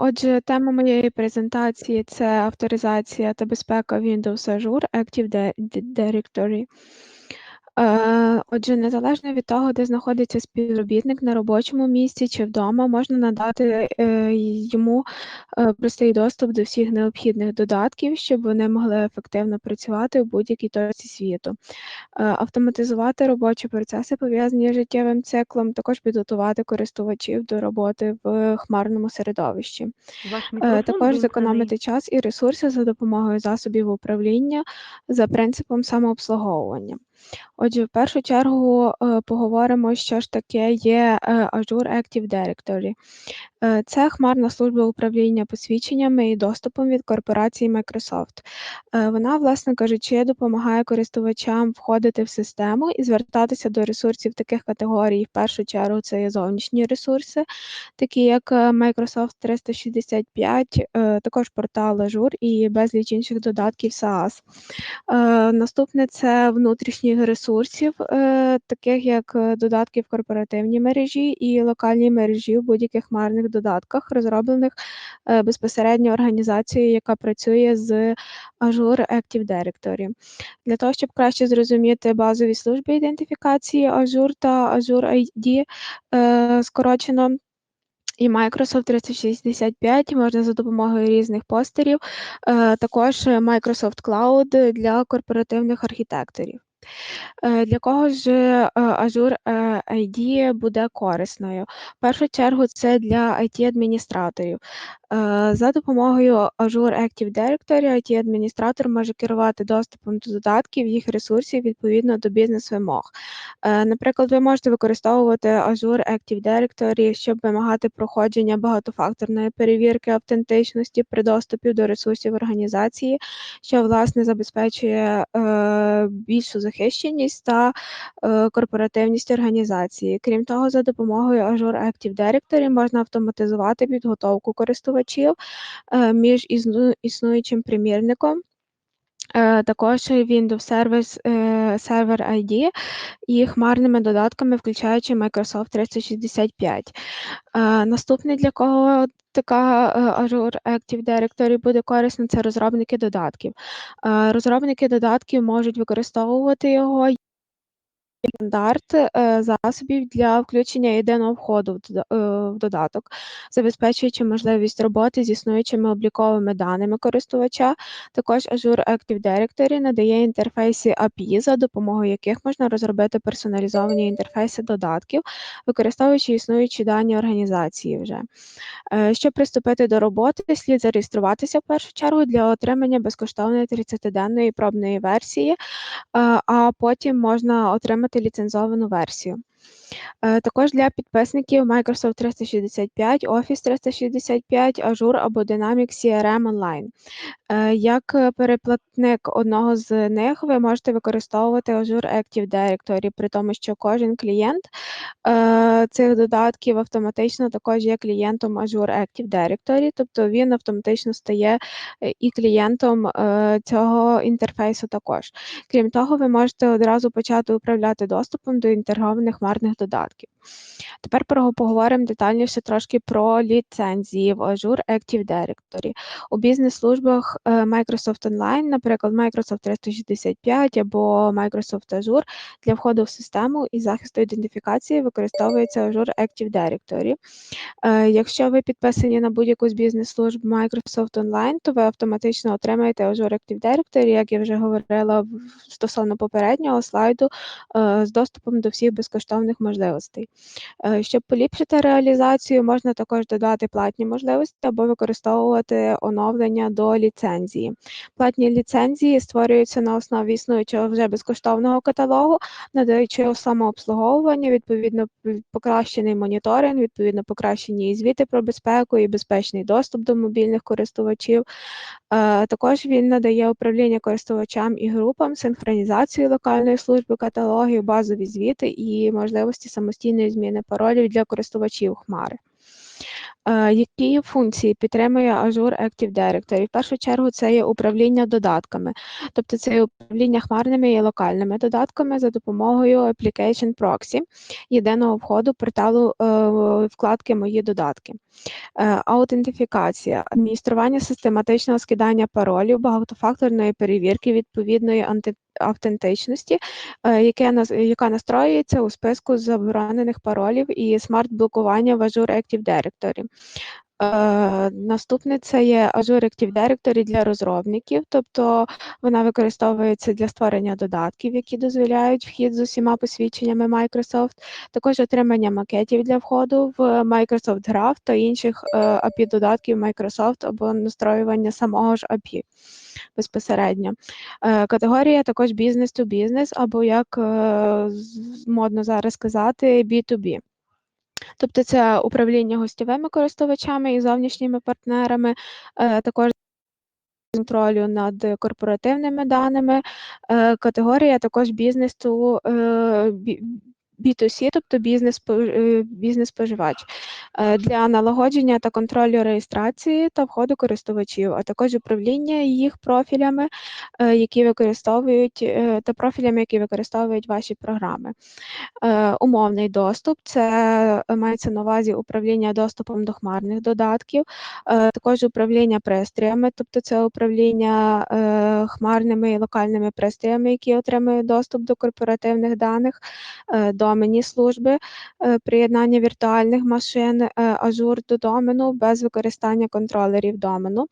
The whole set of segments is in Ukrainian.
Отже, тема моєї презентації це авторизація та безпека Windows Azure Active Directory. Е, отже, незалежно від того, де знаходиться співробітник на робочому місці чи вдома, можна надати е, йому е, простий доступ до всіх необхідних додатків, щоб вони могли ефективно працювати в будь-якій точці світу. Автоматизувати робочі процеси, пов'язані з життєвим циклом, також підготувати користувачів до роботи в хмарному середовищі. Також зекономити час і ресурси за допомогою засобів управління за принципом самообслуговування. Отже, в першу чергу е, поговоримо, що ж таке є е, Azure Active Directory. Е, це хмарна служба управління посвідченнями і доступом від корпорації Microsoft. Вона, власне кажучи, допомагає користувачам входити в систему і звертатися до ресурсів таких категорій. В першу чергу це є зовнішні ресурси, такі як Microsoft 365, також портал Azure і безліч інших додатків SaaS. Наступне це внутрішні ресурсів, е, таких як е, додатки в корпоративній мережі і локальній мережі в будь-яких хмарних додатках, розроблених е, безпосередньо організацією, яка працює з Azure Active Directory. Для того, щоб краще зрозуміти базові служби ідентифікації Azure та Azure ID, скорочено. І Microsoft 365 можна за допомогою різних постерів, також Microsoft Cloud для корпоративних архітекторів. Е, для кого ж е, Azure е, ID буде корисною? В першу чергу це для IT-адміністраторів. За допомогою Azure Active Directory IT-адміністратор може керувати доступом до додатків, їх ресурсів відповідно до бізнес-вимог. Наприклад, ви можете використовувати Azure Active Directory, щоб вимагати проходження багатофакторної перевірки автентичності при доступі до ресурсів організації, що власне забезпечує більшу захищеність та е, корпоративність організації. Крім того, за допомогою Azure Active Directory можна автоматизувати підготовку користувачів е, між існуючим примірником. Е, також Windows Service Server ID і хмарними додатками, включаючи Microsoft 365. Наступний для кого така Azure Active Directory буде корисна, це розробники додатків. Розробники додатків можуть використовувати його стандарт е, засобів для включення єдиного входу в е, додаток, забезпечуючи можливість роботи з існуючими обліковими даними користувача. Також Azure Active Directory надає інтерфейси API, за допомогою яких можна розробити персоналізовані інтерфейси додатків, використовуючи існуючі дані організації вже. Е, щоб приступити до роботи, слід зареєструватися в першу чергу для отримання безкоштовної 30-денної пробної версії, а потім можна отримати ліцензовану версію. Е, також для підписників Microsoft 365, Office 365, Azure або Dynamics CRM Online. Е, як переплатник одного з них, ви можете використовувати Azure Active Directory, при тому, що кожен клієнт е, цих додатків автоматично також є клієнтом Azure Active Directory, тобто він автоматично стає і клієнтом цього інтерфейсу також. Крім того, ви можете одразу почати управляти доступом до інтегрованих хмарних додатків. Тепер поговоримо детальніше трошки про ліцензії в Azure Active Directory. У бізнес-службах е, Microsoft Online, наприклад, Microsoft 365 або Microsoft Azure для входу в систему і захисту ідентифікації використовується Azure Active Directory. Е, якщо ви підписані на будь-яку з бізнес-служб Microsoft Online, то ви автоматично отримаєте Azure Active Directory, як я вже говорила стосовно попереднього слайду, е, з доступом до всіх безкоштовних можливостей. Е, щоб поліпшити реалізацію, можна також додати платні можливості або використовувати оновлення до ліцензії. Платні ліцензії створюються на основі існуючого вже безкоштовного каталогу, надаючи самообслуговування, відповідно покращений моніторинг, відповідно покращені звіти про безпеку і безпечний доступ до мобільних користувачів. Е, також він надає управління користувачам і групам, синхронізацію локальної служби каталогів, базові звіти і можливості самостійної зміни паролів для користувачів Хмари. Е, які функції підтримує Azure Active Directory? В першу чергу це є управління додатками, тобто це є управління хмарними і локальними додатками за допомогою Application Proxy, єдиного входу порталу е, вкладки Мої додатки. Е, аутентифікація, адміністрування систематичного скидання паролів, багатофакторної перевірки відповідної анти автентичності, яка настроюється у списку заборонених паролів і смарт-блокування в Azure Active Directory. Е, наступне це є Azure Active Directory для розробників, тобто вона використовується для створення додатків, які дозволяють вхід з усіма посвідченнями Microsoft, також отримання макетів для входу в Microsoft Graph та інших е, API-додатків Microsoft або настроювання самого ж API безпосередньо. Е, категорія також бізнес-to-бізнес, або як модно зараз сказати, B2B. Тобто це управління гостєвими користувачами і зовнішніми партнерами, е, також контролю над корпоративними даними, е, категорія також бізнесу B2C, тобто бізнес-споживач, для налагодження та контролю реєстрації та входу користувачів, а також управління їх профілями, е, які використовують та профілями, які використовують ваші програми. Е, умовний доступ це е, мається на увазі управління доступом до хмарних додатків, е, також управління пристроями, тобто це управління хмарними і локальними пристроями, які отримують доступ до корпоративних даних, доменні служби, приєднання віртуальних машин, ажур до домену без використання контролерів домену,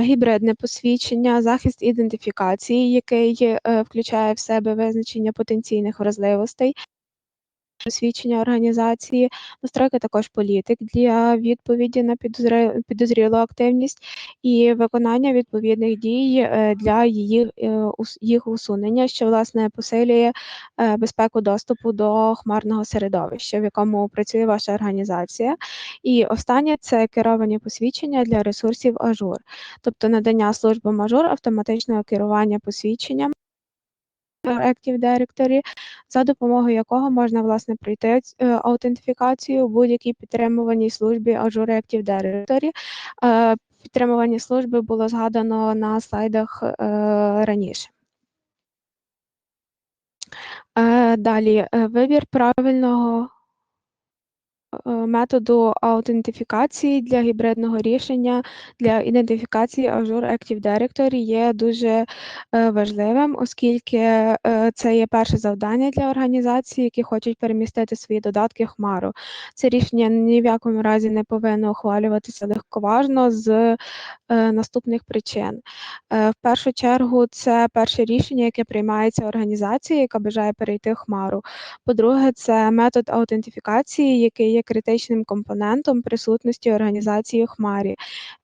гібридне посвідчення, захист ідентифікації, який включає в себе визначення потенційних вразливостей освічення організації, настройка також політик для відповіді на підозрілу активність і виконання відповідних дій е, для її е, їх усунення, що власне посилює е, безпеку доступу до хмарного середовища, в якому працює ваша організація. І останнє це керовані посвідчення для ресурсів ажур, тобто надання службам ажур автоматичного керування посвідченням. Active Directory, за допомогою якого можна власне пройти е, аутентифікацію в будь-якій підтримуваній службі Azure Active Directory. Е, підтримування служби було згадано на слайдах е, раніше. Далі вибір правильного Е, методу аутентифікації для гібридного рішення для ідентифікації Azure Active Directory є дуже е, важливим, оскільки е, це є перше завдання для організацій, які хочуть перемістити свої додатки в Хмару. Це рішення ні в якому разі не повинно ухвалюватися легковажно з наступних причин. В першу чергу, це перше рішення, яке приймається організацією, яка бажає перейти в Хмару. По-друге, це метод аутентифікації, який є критичним компонентом присутності організації у Хмарі.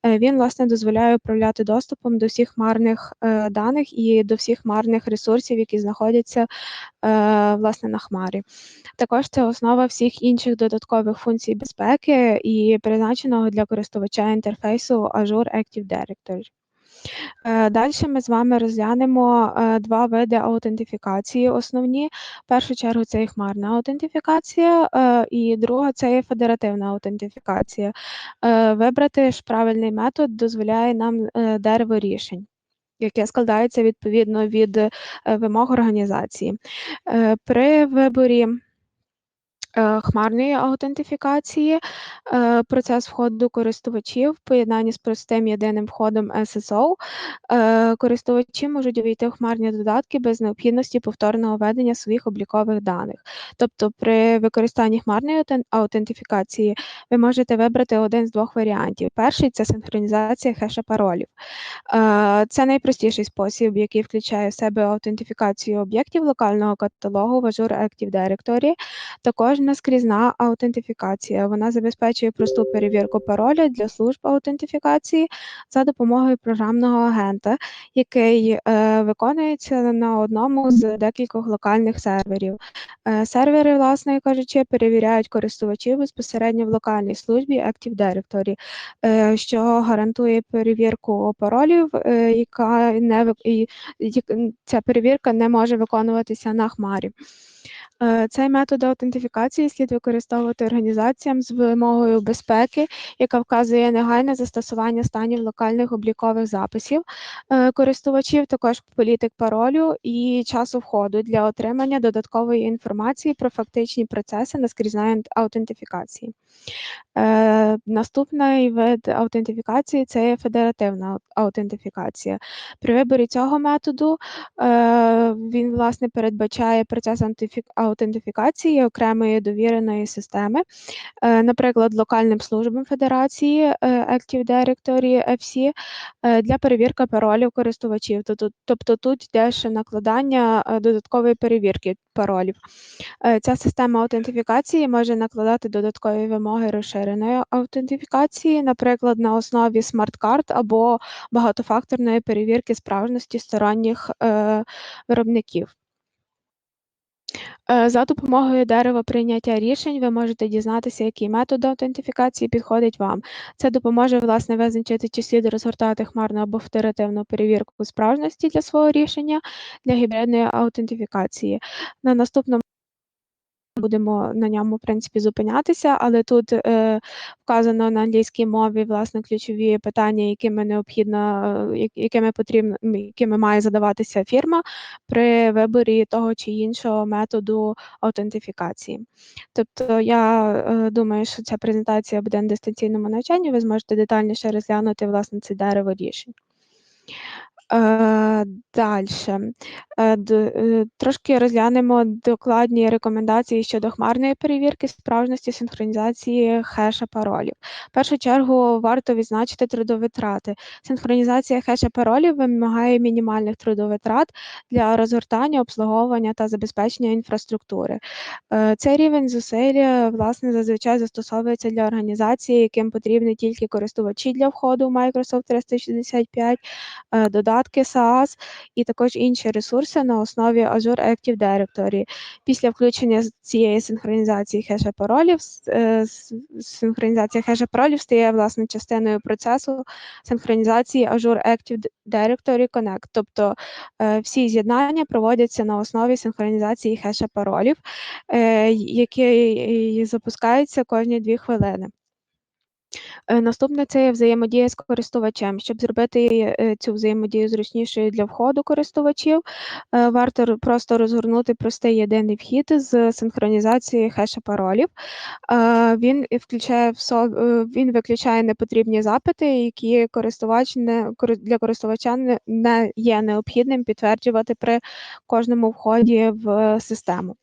Е, він, власне, дозволяє управляти доступом до всіх хмарних е, даних і до всіх хмарних ресурсів, які знаходяться е, власне на Хмарі. Також це основа всіх інших додаткових функцій безпеки і призначеного для користувача інтерфейсу Azure Active Directory. Е, Далі ми з вами розглянемо е, два види аутентифікації. Основні в першу чергу це є хмарна аутентифікація, е, і друга це є федеративна аутентифікація. Вибрати ж правильний метод дозволяє нам дерево рішень. Яке складається відповідно від вимог організації. При виборі хмарної аутентифікації, е, процес входу користувачів в поєднанні з простим єдиним входом SSO. Е, користувачі можуть увійти в хмарні додатки без необхідності повторного ведення своїх облікових даних. Тобто, при використанні хмарної аутентифікації ви можете вибрати один з двох варіантів. Перший це синхронізація хеша паролів. Це найпростіший спосіб, який включає в себе аутентифікацію об'єктів локального каталогу в Azure Active Directory. Також наскрізна аутентифікація. Вона забезпечує просту перевірку пароля для служб аутентифікації за допомогою програмного агента, який е, виконується на одному з декількох локальних серверів. Е, сервери, власне кажучи, перевіряють користувачів безпосередньо в локальній службі Active Directory, е, що гарантує перевірку паролів, е, яка не і, ця перевірка не може виконуватися на хмарі. Е, цей метод аутентифікації слід використовувати організаціям з вимогою безпеки, яка вказує негайне застосування станів локальних облікових записів е, користувачів, також політик паролю і часу входу для отримання додаткової інформації про фактичні процеси наскрізної аутентифікації. Е, Наступний вид аутентифікації це є федеративна аутентифікація. При виборі цього методу е, він власне передбачає процес аутентифікації окремої довіреної системи, е, наприклад, локальним службам Федерації е, Active Directory FC е, для перевірки паролів користувачів. Тобто тут йде ще накладання е, додаткової перевірки паролів. Е, ця система аутентифікації може накладати додаткові вимоги розширеної аутентифікації, наприклад, на основі смарт-карт або багатофакторної перевірки справжності сторонніх е, виробників. Е, за допомогою дерева прийняття рішень ви можете дізнатися, який метод аутентифікації підходить вам. Це допоможе власне визначити, чи слід розгортати хмарну або федеративну перевірку справжності для свого рішення для гібридної аутентифікації. На наступному будемо на ньому, в принципі, зупинятися, але тут е, вказано на англійській мові власне ключові питання, якими необхідно, е, якими потрібно, якими має задаватися фірма при виборі того чи іншого методу аутентифікації. Тобто, я е, думаю, що ця презентація буде на дистанційному навчанні, ви зможете детальніше розглянути власне це дерево рішень. Е, Дальше. Е, е, трошки розглянемо докладні рекомендації щодо хмарної перевірки справжності синхронізації хеша паролів. В першу чергу варто відзначити трудовитрати. Синхронізація хеша паролів вимагає мінімальних трудовитрат для розгортання, обслуговування та забезпечення інфраструктури. Цей рівень зусиль, власне, зазвичай застосовується для організації, яким потрібні тільки користувачі для входу в Microsoft 365, додатки додатки SaaS і також інші ресурси на основі Azure Active Directory. Після включення цієї синхронізації хеша паролів, е, синхронізація хеша паролів стає власне частиною процесу синхронізації Azure Active Directory Connect. Тобто е, всі з'єднання проводяться на основі синхронізації хеша паролів, е, які запускаються кожні дві хвилини. Е, наступне це є взаємодія з користувачем. Щоб зробити е, цю взаємодію зручнішою для входу користувачів, е, варто просто розгорнути простий єдиний вхід з синхронізації хеша паролів. Він включає він виключає непотрібні запити, які користувач не для користувача не є необхідним підтверджувати при кожному вході в систему.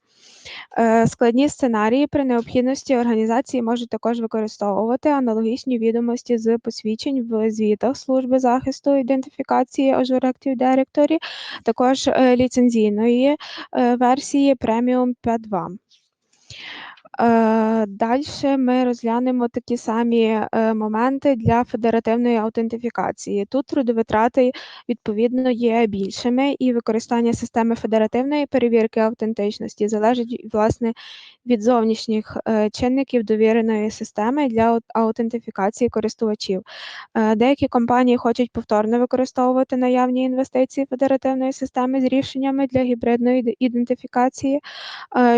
Е, складні сценарії при необхідності організації можуть також використовувати аналогічні відомості з посвідчень в звітах служби захисту ідентифікації Azure Active Directory, також е, ліцензійної е, версії Premium 5.2. Е, Далі ми розглянемо такі самі е, моменти для федеративної аутентифікації. Тут трудовитрати, відповідно, є більшими, і використання системи федеративної перевірки автентичності залежить власне від зовнішніх е, чинників довіреної системи для аутентифікації користувачів. Деякі компанії хочуть повторно використовувати наявні інвестиції федеративної системи з рішеннями для гібридної ідентифікації,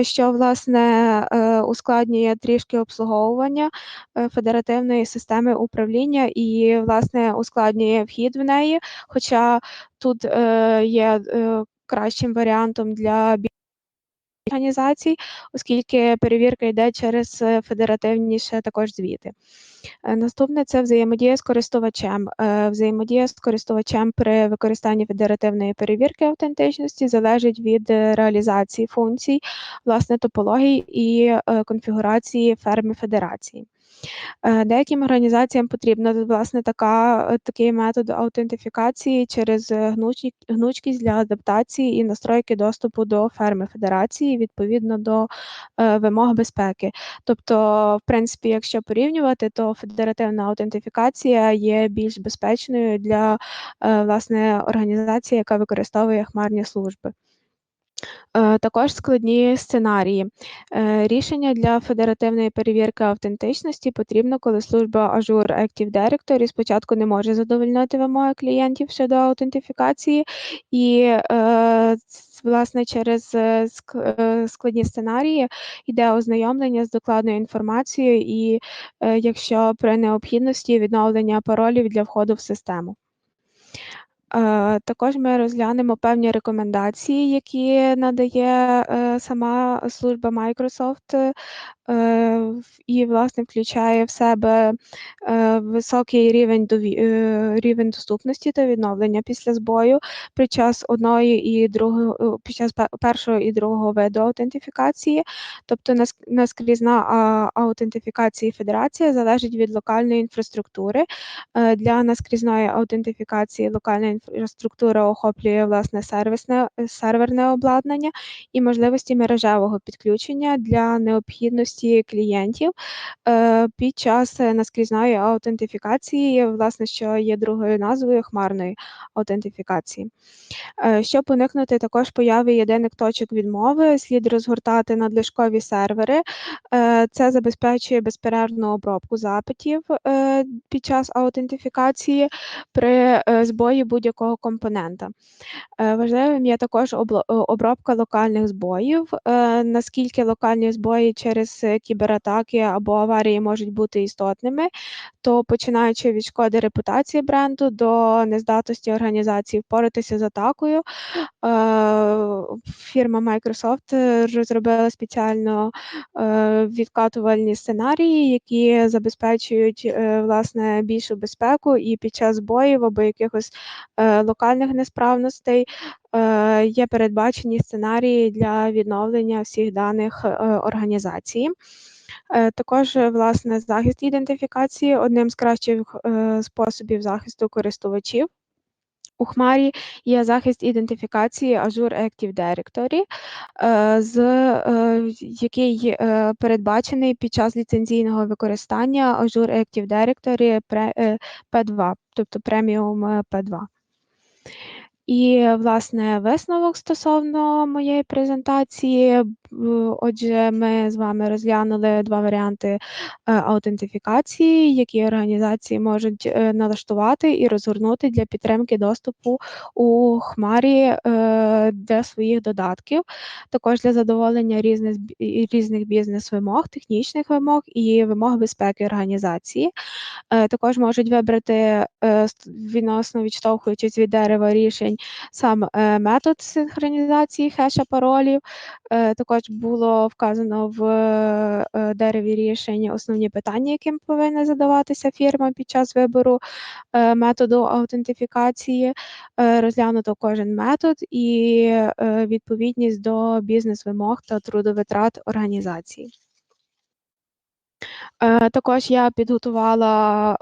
що власне ускладнює трішки обслуговування е, федеративної системи управління і, власне, ускладнює вхід в неї. Хоча тут е, є е, кращим варіантом для організацій, оскільки перевірка йде через федеративні ще також звіти. Наступне це взаємодія з користувачем. Взаємодія з користувачем при використанні федеративної перевірки автентичності залежить від реалізації функцій, власне, топологій і конфігурації ферми федерації. Е, деяким організаціям потрібна власне така, е, такий метод аутентифікації через е, гнучкість для адаптації і настройки доступу до ферми федерації відповідно до вимог безпеки. Тобто, в принципі, якщо порівнювати, то федеративна аутентифікація є більш безпечною для власне організації, яка використовує хмарні служби. Е, також складні сценарії. Е, рішення для федеративної перевірки автентичності потрібно, коли служба Azure Active Directory спочатку не може задовольнити вимоги клієнтів щодо аутентифікації, і е, власне, через, ск складні сценарії йде ознайомлення з докладною інформацією і, якщо при необхідності, відновлення паролів для входу в систему. Е, також ми розглянемо певні рекомендації, які надає, е, сама служба Microsoft, е, і, власне, включає в себе, високий рівень дові рівень доступності та відновлення після збою під час одної і друго е, під час першого і другого виду аутентифікації. Тобто наскрізна, аутентифікація федерація залежить від локальної інфраструктури. Для наскрізної аутентифікації локальна інфраструктура охоплює, власне, сервісне серверне обладнання і можливості мережевого підключення для необхідності клієнтів, е, під час наскрізної аутентифікації, власне, що є другою назвою хмарної аутентифікації. Е, щоб уникнути також появи єдиних точок відмови, слід розгортати надлишкові сервери. Е, це забезпечує безперервну обробку запитів, е, під час аутентифікації при, е, збої будь-якого компонента. Е, важливим є також обробка локальних збоїв. Е, наскільки локальні збої через кібератаки або аварії можуть бути істотними, то починаючи від шкоди репутації бренду до нездатності організації впоратися з атакою, е, фірма Microsoft розробила спеціально, е, відкатувальні сценарії, які забезпечують, е, власне, більшу безпеку і під час збоїв або якихось, е, локальних несправностей, е, є передбачені сценарії для відновлення всіх даних, е, організації. Е, також, власне, захист ідентифікації одним з кращих, е, способів захисту користувачів. У Хмарі є захист ідентифікації Azure Active Directory, е, з е, який, е, передбачений під час ліцензійного використання Azure Active Directory пре е, P2, тобто преміум P2. І, власне, висновок стосовно моєї презентації. Отже, ми з вами розглянули 2 варіанти, е, аутентифікації, які організації можуть, е, налаштувати і розгорнути для підтримки доступу у Хмарі, е, для своїх додатків. Також для задоволення різних різних бізнес-вимог, технічних вимог і вимог безпеки організації. Також можуть вибрати, відносно відштовхуючись від дерева рішень, сам, метод синхронізації хеша паролів. Е, також було вказано в, е, дереві рішень основні питання, яким повинна задаватися фірма під час вибору, е, методу аутентифікації. Е, розглянуто кожен метод і, відповідність до бізнес-вимог та трудовитрат організації. Також я підготувала,